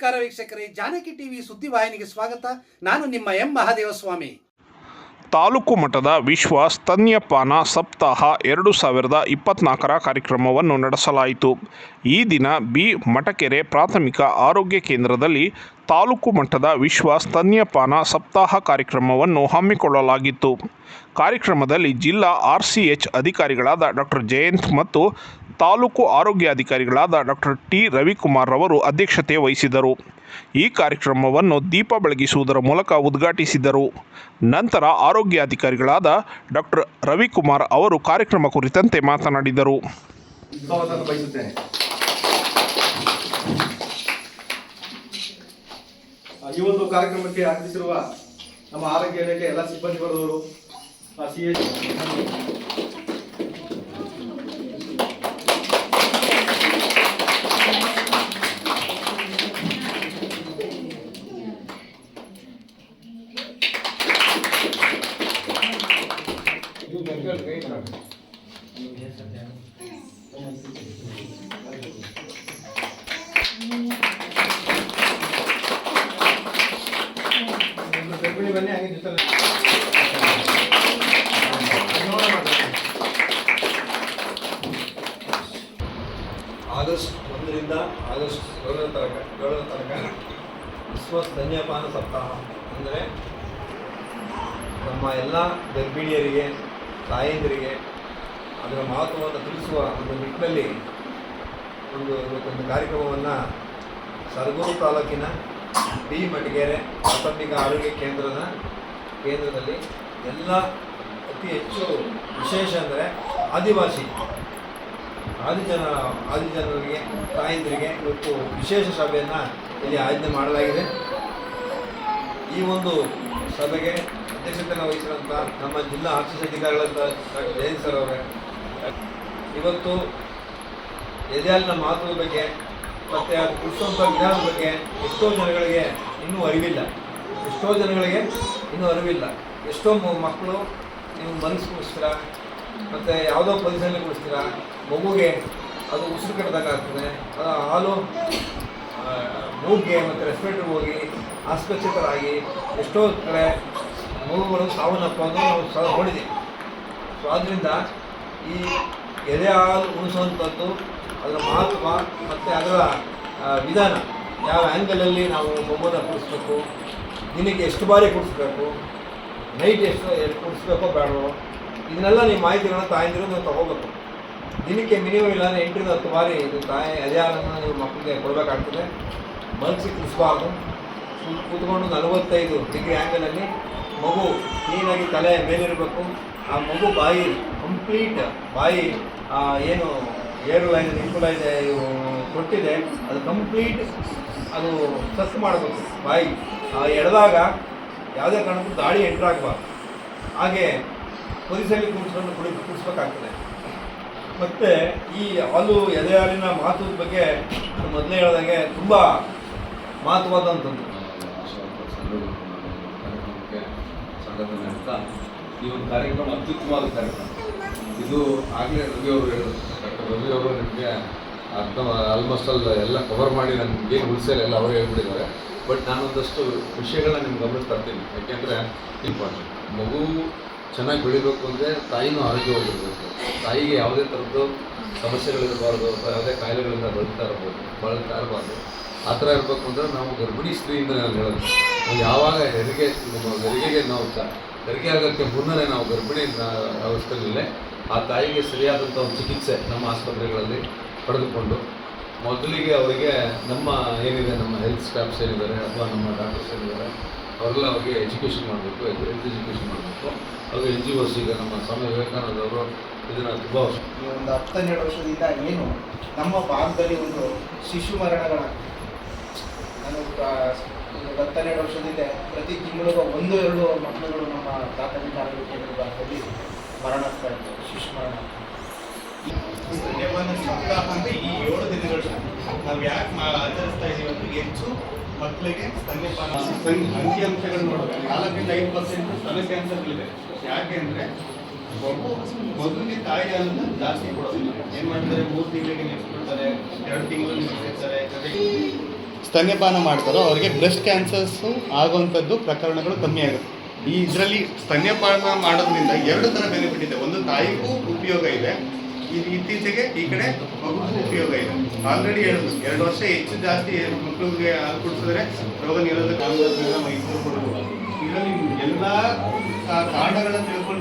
ನಮಸ್ಕಾರ ವೀಕ್ಷಕರೇ, ಜಾನಕಿ ಟಿವಿ ಸುದ್ದಿವಾಹಿನಿಗೆ ಸ್ವಾಗತ. ನಾನು ನಿಮ್ಮ ಎಂ ಮಹಾದೇವಸ್ವಾಮಿ. ತಾಲೂಕು ಮಟ್ಟದ ವಿಶ್ವ ಸ್ತನ್ಯಪಾನ ಸಪ್ತಾಹ ಎರಡು ಸಾವಿರದ ಇಪ್ಪತ್ನಾಲ್ಕರ ಕಾರ್ಯಕ್ರಮವನ್ನು ನಡೆಸಲಾಯಿತು. ಈ ದಿನ ಬಿ ಮಟಕೆರೆ ಪ್ರಾಥಮಿಕ ಆರೋಗ್ಯ ಕೇಂದ್ರದಲ್ಲಿ ತಾಲೂಕು ಮಟ್ಟದ ವಿಶ್ವ ಸ್ತನ್ಯಪಾನ ಸಪ್ತಾಹ ಕಾರ್ಯಕ್ರಮವನ್ನು ಹಮ್ಮಿಕೊಳ್ಳಲಾಗಿತ್ತು. ಕಾರ್ಯಕ್ರಮದಲ್ಲಿ ಜಿಲ್ಲಾ ಆರ್ ಸಿ ಎಚ್ ಅಧಿಕಾರಿಗಳಾದ ಡಾಕ್ಟರ್ ಜಯಂತ್ ಮತ್ತು ತಾಲೂಕು ಆರೋಗ್ಯಾಧಿಕಾರಿಗಳಾದ ಡಾಕ್ಟರ್ ಟಿ ರವಿಕುಮಾರ್ ರವರು ಅಧ್ಯಕ್ಷತೆ ವಹಿಸಿದರು. ಈ ಕಾರ್ಯಕ್ರಮವನ್ನು ದೀಪ ಬೆಳಗಿಸುವುದರ ಮೂಲಕ ಉದ್ಘಾಟಿಸಿದರು. ನಂತರ ಆರೋಗ್ಯಾಧಿಕಾರಿಗಳಾದ ಡಾಕ್ಟರ್ ರವಿಕುಮಾರ್ ಅವರು ಕಾರ್ಯಕ್ರಮ ಕುರಿತಂತೆ ಮಾತನಾಡಿದರು. ಈ ಒಂದು ಕಾರ್ಯಕ್ರಮಕ್ಕೆ ಆಗಮಿಸಿರುವ ನಮ್ಮ ಆರೋಗ್ಯ ಇಲಾಖೆ ಎಲ್ಲ ಸಿಬ್ಬಂದಿ ಬನ್ನಿ ಹಾಗೆ ಆಗಸ್ಟ್ ಒಂದರಿಂದ ಆಗಸ್ಟ್ ಏಳರ ತನಕ ಏಳರ ತನಕ ವಿಶ್ವ ಸ್ತನ್ಯಪಾನ ಸಪ್ತಾಹ. ಅಂದರೆ ನಮ್ಮ ಎಲ್ಲ ಗರ್ಭಿಣಿಯರಿಗೆ ತಾಯಂದಿರಿಗೆ ಅದರ ಮಹತ್ವವನ್ನು ತಿಳಿಸುವ ಒಂದು ನಿಟ್ಟಿನಲ್ಲಿ ಒಂದು ಇವತ್ತೊಂದು ಕಾರ್ಯಕ್ರಮವನ್ನು ಸರಗೂರು ತಾಲೂಕಿನ ಬಿ ಮಡಿಗೆರೆ ಪ್ರಾಥಮಿಕ ಆರೋಗ್ಯ ಕೇಂದ್ರದ ಕೇಂದ್ರದಲ್ಲಿ ಎಲ್ಲ ಅತಿ ಹೆಚ್ಚು ವಿಶೇಷ ಅಂದರೆ ಆದಿವಾಸಿ, ಆದಿಜನ, ಆದಿಜನರಿಗೆ, ತಾಯಂದಿರಿಗೆ ಇವತ್ತು ವಿಶೇಷ ಸಭೆಯನ್ನು ಇಲ್ಲಿ ಆಯೋಜನೆ ಮಾಡಲಾಗಿದೆ. ಈ ಒಂದು ಸಭೆಗೆ ಅಧ್ಯಕ್ಷತೆಯನ್ನು ವಹಿಸಿದಂಥ ನಮ್ಮ ಜಿಲ್ಲಾ ಆಫೀಸ್ ಅಧಿಕಾರಿಗಳಂತ ಡಾಕ್ಟರ್ ಜಯಂತ್ ಸರ್ ಅವರೇ, ಇವತ್ತು ಎದೆಹಾಲಿನ ಮಾತು ಬಗ್ಗೆ ಮತ್ತು ಅದು ಕುಡಿಸುವಂಥ ವಿಧಾನದ ಬಗ್ಗೆ ಎಷ್ಟೋ ಜನಗಳಿಗೆ ಇನ್ನೂ ಅರಿವಿಲ್ಲ. ಎಷ್ಟೋ ಜನಗಳಿಗೆ ಇನ್ನೂ ಅರಿವಿಲ್ಲ. ಎಷ್ಟೋ ಮಕ್ಕಳು ನೀವು ಮನಸ್ಸು ಕುಡಿಸ್ತೀರಾ ಮತ್ತು ಯಾವುದೋ ಪೊಲೀಸಲ್ಲಿ ಕುಡಿಸ್ತೀರಾ? ಮಗುಗೆ ಅದು ಉಸಿರು ಕಟ್ಟದಾಗ್ತದೆ ಅದು ಹಾಲು ಮೂಗಿಗೆ ಮತ್ತು ರೆಸ್ಪಿರೇಟರ್ ಹೋಗಿ ಆಸ್ಪತ್ರಿತರಾಗಿ ಎಷ್ಟೋ ಕಡೆ ಮಗುಗಳು ಅಂತ ನಾವು ಸ್ಥಳ ನೋಡಿದ್ದೀವಿ ಸೊ ಆದ್ದರಿಂದ ಈ ಎದೆ ಹಾಲು ಉಣಿಸುವಂಥದ್ದು, ಅದರ ಮಹತ್ವ ಮತ್ತು ಅದರ ವಿಧಾನ ಯಾವ ಆ್ಯಂಗಲಲ್ಲಿ ನಾವು ಮೊಬೈಲ ಕುಡಿಸ್ಬೇಕು, ದಿನಕ್ಕೆ ಎಷ್ಟು ಬಾರಿ ಕುಡಿಸ್ಬೇಕು ನೈಟ್ ಎಷ್ಟು ಕುಡಿಸ್ಬೇಕೋ ಬೇಡವೋ, ಇದನ್ನೆಲ್ಲ ನೀವು ಮಾಹಿತಿಗಳನ್ನ ತಾಯಂದಿರು ನೀವು ತಗೋಬೇಕು. ದಿನಕ್ಕೆ ಮಿನಿಮಮ್ ಇಲ್ಲ ಅಂದರೆ ಎಂಟರಿಂದ ಹತ್ತು ಬಾರಿ ಇದು ತಾಯಿ, ಎದೆ ಹಾಲನ್ನು ನೀವು ಮಕ್ಕಳಿಗೆ ಕೊಡಬೇಕಾಗ್ತದೆ. ಮನಸ್ಸಿಗೆ ಕುಡಿಸ್ಬಾರ್ದು. ಕೂತ್ಕೊಂಡು ನಲವತ್ತೈದು ಡಿಗ್ರಿ ಆ್ಯಂಗಲಲ್ಲಿ ಮಗು ಕ್ಲೀನಾಗಿ ತಲೆ ಮೇಲಿರಬೇಕು. ಆ ಮಗು ಬಾಯಿ ಕಂಪ್ಲೀಟ್ ಬಾಯಿ ಏನು ಏರು ಲೈನ್ ಇದೆ ಕೊಟ್ಟಿದೆ. ಅದು ಕಂಪ್ಲೀಟ್ ಅದು ಸಸ್ ಮಾಡಬೇಕು ಬಾಯಿ. ಎಳೆದಾಗ ಯಾವುದೇ ಕಾರಣಕ್ಕೂ ದಾಳಿ ಎಂಟ್ರಾಗಬಾರ್ದು ಹಾಗೆ ಪೊಲೀಸಲ್ಲಿ ಕೂಡಿಸ್ಕೊಂಡು ಕುಡಿ ಕುಡಿಸ್ಬೇಕಾಗ್ತದೆ ಮತ್ತು ಈ ಹಾಲು ಎದೆ ಹಾಲಿನ ಮಹತ್ವದ ಬಗ್ಗೆ ಮೊದಲೇ ಹೇಳಿದಾಗೆ ತುಂಬ ಮಹತ್ವವಾದಂಥದ್ದು ಸ್ವಾಗತ ಅಂತ ಈ ಒಂದು ಕಾರ್ಯಕ್ರಮ ಅತ್ಯುತ್ತಮವಾದ ಕಾರ್ಯಕ್ರಮ. ಇದು ಆಗಲೇ ರವಿಯವರು ಹೇಳಿದ್ರು. ಡಾಕ್ಟರ್ ರವಿಯವರು ನಿಮಗೆ ಅರ್ಥ ಆಲ್ಮೋಸ್ಟ್ ಅಲ್ ಎಲ್ಲ ಕವರ್ ಮಾಡಿ ನನಗೆ ಏನು ಉಳಿಸಲ್ಲ ಎಲ್ಲ ಅವರು ಹೇಳ್ಬಿಟ್ಟಿದ್ದಾರೆ. ಬಟ್ ನಾನೊಂದಷ್ಟು ವಿಷಯಗಳನ್ನ ನಿಮ್ಗೆ ಗಮನ ತರ್ತೀನಿ. ಯಾಕೆಂದರೆ ಇಂಪಾರ್ಟೆಂಟ್ ಮಗು ಚೆನ್ನಾಗಿ ಬೆಳಿಬೇಕು ಅಂದರೆ ತಾಯಿನೂ ಆರೋಗ್ಯವಾಗಿರಬೇಕು. ತಾಯಿಗೆ ಯಾವುದೇ ಥರದ್ದು ಸಮಸ್ಯೆಗಳಿರಬಾರ್ದು, ಯಾವುದೇ ಕಾಯಿಲೆಗಳಿಂದ ಬಳಲ್ತಾ ಇರ್ಬೋದು ಬಳಲ್ತಾ ಇರಬಾರ್ದು. ಆ ಥರ ಇರಬೇಕು ಅಂದರೆ ನಾವು ಗರ್ಭಿಣಿ ಸ್ತ್ರೀಯಿಂದ ನಾನು ಹೇಳೋದು. ನಾವು ಯಾವಾಗ ಹೆರಿಗೆ, ನಮ್ಮ ಹೆರಿಗೆಗೆ ನಾವು ಹೆರಿಗೆ ಆಗೋಕ್ಕೆ ಮುನ್ನನೇ ನಾವು ಗರ್ಭಿಣಿ ಅವಸ್ಥೆಯಲ್ಲೇ ಆ ತಾಯಿಗೆ ಸರಿಯಾದಂಥ ಒಂದು ಚಿಕಿತ್ಸೆ ನಮ್ಮ ಆಸ್ಪತ್ರೆಗಳಲ್ಲಿ ಪಡೆದುಕೊಂಡು ಮೊದಲಿಗೆ ಅವರಿಗೆ ನಮ್ಮ ಏನಿದೆ, ನಮ್ಮ ಹೆಲ್ತ್ ಸ್ಟಾಫ್ಸ್ ಏನಿದ್ದಾರೆ ಅಥವಾ ನಮ್ಮ ಡಾಕ್ಟರ್ಸ್ ಏನಿದ್ದಾರೆ, ಅವರೆಲ್ಲ ಅವರಿಗೆ ಎಜುಕೇಷನ್ ಮಾಡಬೇಕು ಹೆಲ್ತ್ ಎಜುಕೇಷನ್ ಮಾಡಬೇಕು. ಅವ್ರಿಗೆ ಎನ್ ಜಿ ಒಸ್ ಈಗ ನಮ್ಮ ಸ್ವಾಮಿ ವಿವೇಕಾನಂದವರು ಇದನ್ನು ತುಂಬ ಈ ಒಂದು ಹತ್ತನ್ನೆರಡು ವರ್ಷದಿಂದ ಏನು ನಮ್ಮ ಭಾಗದಲ್ಲಿ ಒಂದು ಶಿಶು ಮರಣಗಳಾಗ್ತದೆ. ನಾನು ಹತ್ತನ್ನೆರಡು ವರ್ಷದಿಂದ ಪ್ರತಿ ತಿಂಗಳಿಗೂ ಒಂದು ಎರಡು ಮಕ್ಕಳುಗಳು ನಮ್ಮ ಪ್ರಾಥಮಿಕ ಆರೋಗ್ಯ ಕೇಂದ್ರ ಭಾಗದಲ್ಲಿ ಮರಣ ಆಗ್ತಾ ಇರ್ತವೆ ಶಿಶು ಮರಣ ಸ್ತನ್ಯಪಾನ ಸಪ್ತಾಹ ಅಂದ್ರೆ ಈ ಏಳು ದಿನಗಳು ನಾವು ಯಾಕೆ ಆಚರಿಸ್ತಾ ಇದೀವಿ ಅಂದ್ರೆ ಹೆಚ್ಚು ಮಕ್ಕಳಿಗೆ ಸ್ತನ್ಯಪಾನ ಸ್ತನ್ ಅಂಕಿಅಂಶಗಳು ನೋಡಿದ್ರೆ ನಾಲ್ಕರಿಂದ ಐದು ಪರ್ಸೆಂಟ್ ಸ್ತನ ಕ್ಯಾನ್ಸರ್ಗಳಿದೆ ಯಾಕೆ ಅಂದ್ರೆ ಮಗು ಮಗುವಿಗೆ ತಾಯಿ ಹಾಲನ್ನ ಜಾಸ್ತಿ ಕೊಡೋದಿಲ್ಲ. ಏನ್ ಮಾಡ್ತಾರೆ? ಮೂರು ತಿಂಗಳಿಗೆ ನಿಲ್ಲಿಸ್ಬಿಡ್ತಾರೆ ಎರಡು ತಿಂಗಳು ನಿಲ್ಲಿಸ್ತಾರೆ ಜೊತೆಗೆ ಸ್ತನ್ಯಪಾನ ಮಾಡ್ತಾರೋ ಅವರಿಗೆ ಬ್ರೆಸ್ಟ್ ಕ್ಯಾನ್ಸರ್ಸು ಆಗುವಂಥದ್ದು ಪ್ರಕರಣಗಳು ಕಮ್ಮಿ ಆಗುತ್ತೆ. ಈ ಇದರಲ್ಲಿ ಸ್ತನ್ಯಪಾನ ಮಾಡೋದ್ರಿಂದ ಎರಡು ಥರ ಬೆನಿಫಿಟ್ ಇದೆ. ಒಂದು ತಾಯಿಗೂ ಉಪಯೋಗ ಇದೆ. ಇದು ಇತ್ತೀಚೆಗೆ ಈ ಕಡೆ ಮಗುಗೂ ಉಪಯೋಗ ಇದೆ. ಆಲ್ರೆಡಿ ಹೇಳಿದ್ರು ಎರಡು ವರ್ಷ ಹೆಚ್ಚು ಜಾಸ್ತಿ ಮಕ್ಕಳಿಗೆ ಹಾಲು ಕುಡಿಸಿದ್ರೆ ರೋಗ ನಿರೋಧಕ ಮೈಸೂರು ಕೊಡಬಹುದು ಇದರಲ್ಲಿ ಎಲ್ಲ ಕಾರಣಗಳನ್ನು ತಿಳ್ಕೊಂಡು